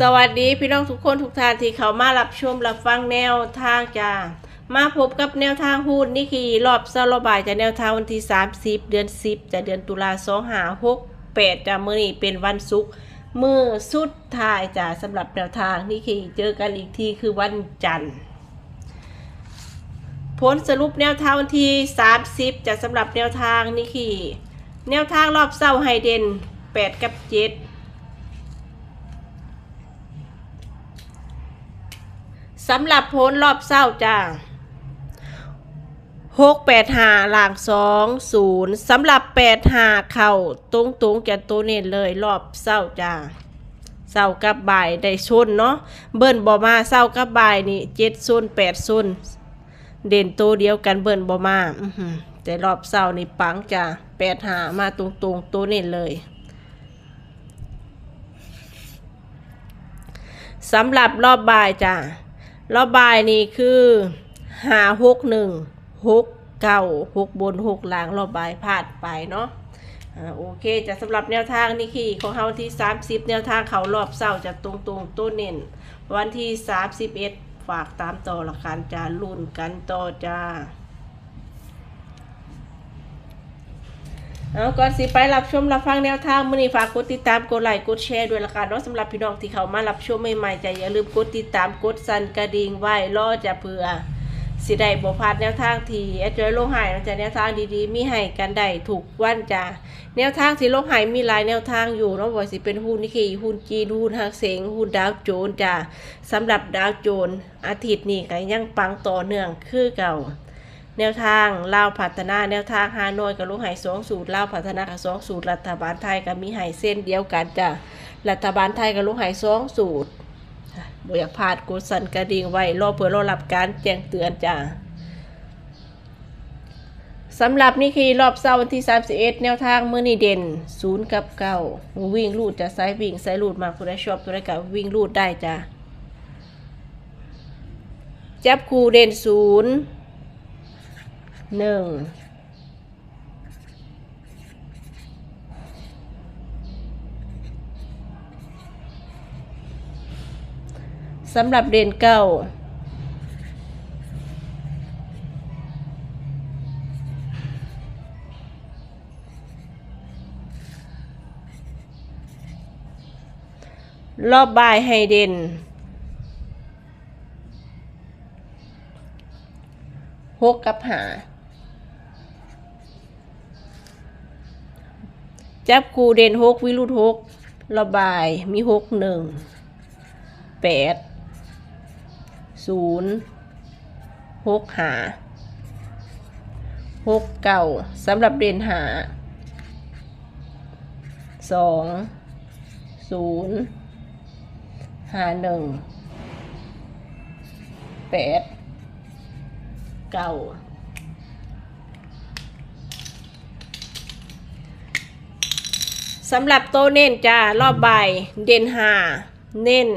สวัสดีพี่น้องทุกคนทุกท่านที่เขามารับชมรับฟังแนวทางจ้ามาพบกับแนวทางหุ้นนี่คือรอบเซารบายจากแนวทางวันที่ 30 เดือน 10จากเดือนตุลาสองหาหกแปดจ้ามื้อนี้เป็นวันศุกร์มือสุดท้ายจ้าสำหรับแนวทางนี่คือเจอกันอีกทีคือวันจันทร์ผลสรุปแนวทางวันที่ 30จะสำหรับแนวทางนี่คือแนวทางรอบเศร้าไฮเดน8 กับ 7 สำหรับผลรอบเศร้าจ้าหกแปดหาหลังสองศูนย์สำหรับแปดหาเข่าตรงตรงๆแกตัวเน้นเลยรอบเศร้าจ้าเศร้ากับบ่ายได้ชนเนาะเบิ้ลบอมาเศร้ากับบ่ายนี่เจ็ดซนแปดซนเด่นตัวเดียวกันเบิ้ลบอมาแต่รอบเศร้านี่ปังจ้าแปดหามาตรงตรงๆตัวเน้นเลยสำหรับรอบบ่ายจ้า รอบบายนี่คือหาหกหนึ่งหกเก้าหกบนหกหลังรอบบายผ่านไปเนาะโอเคจะสำหรับแนวทางนี่คือของเฮาที่ 30 แนวทางเขารอบเศร้าจะตรงตรงต้นเน้นวันที่ 31 ฝากตามต่อละกันจะลุ้นกันต่อจ้า เอาก่อนสิไปรับชมรับฟังแนวทางมื้อนี้ฝากกดติดตามกดไลค์กดแชร์ด้วยละกันเนาะสำหรับพี่น้องที่เขามารับชมใหม่ๆจะอย่าลืมกดติดตามกดสั่นกระดิ่งไว้รอจะเผื่อสิได้บ่พลาดแนวทางที่แอดจอยโลงใหายจะแนวทางดีๆ มีให้กันได้ถูกวันจ้าแนวทางที่ลงใหายมีหลายแนวทางอยู่เนาะบ่ว่าสิเป็นหุ้นนิกเกิหุ้นจีนหุ้นฮักเสงหุ้นดาวโจนส์จ้าสำหรับดาวโจนส์อาทิตย์นี้ก็ยังปังต่อเนื่องคือเก่า แนวทางลาวพัฒนาแนวทางฮานอยกับลูกไหสองสูตรลาวพัฒนากับสองสูตร รัฐบาลไทยกับมีไหเส้นเดียวกันจ้ะรัฐบาลไทยกับลูกไหสองสูตรบอยากพลาดกดสั่นกระดิ่งไว้รอเพื่อรอรับการแจ้งเตือนจ้ะสำหรับนี่คือรอบเสาร์วันที่ 31 แนวทางมือนีเด่น 0 กับ9วิ่งลูดจะไซวิ่งไซลูดมาผู้ใดชอบตัวใดกับวิ่งลูดได้จ้ะจับคูเด่นศูนย์ หนึ่งสำหรับเด่นเก้ารอบบายให้เด่นหกกับหา จับคูเด่นหกวิรุธหกระบายมีหกหนึ่งแปดศูนย์หกหาหกเก่าสำหรับเด่นหาสองศูนย์หาหนึ่งแปดเก้า สำหรับโตเน้นจ้ารอบใบเด่นหาเน้น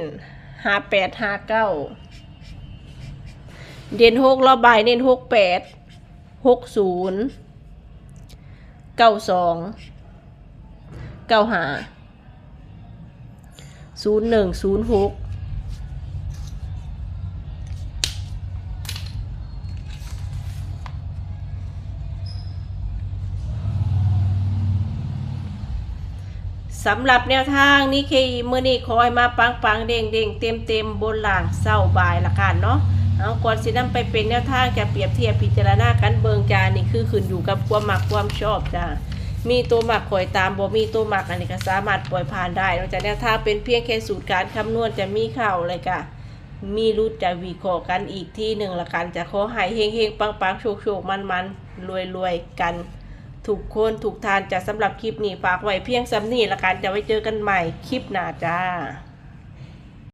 หาแปดหาเก้าเด่นหกรอบใบเน้นหกแปดหกศูนย์เก้าสองเก้าหาศูนย์หนึ่งศูนย์หก สำหรับแนวทางนี้คือมือนี้คอยมาปังปังเด้งเด้งเต็มเต็มบนหลังเศร้าบายละกันเนาะเอาก่อนสินำไปเป็นแนวทางจะเปรียบเทียบพิจารณากันเบิงจานี่คือขึ้นอยู่กับความมักความชอบจ้ามีตัวหมักคอยตามบ่มีตัวหมักอันนี้ก็สามารถปล่อยผ่านได้นอกจากแนวทางเป็นเพียงแค่สูตรการคำนวณจะมีเข่าเลยค่ะมีรุดจะวิเคราะห์กันอีกที่หนึ่งละกันจะขอให้เฮงเฮงปังปังโชคโชคมันมันรวยรวยกัน ถูกคนถูกทานจะสำหรับคลิปนี้ฝากไว้เพียงสำนีละกันจะไว้เจอกันใหม่คลิปหน้าจ้า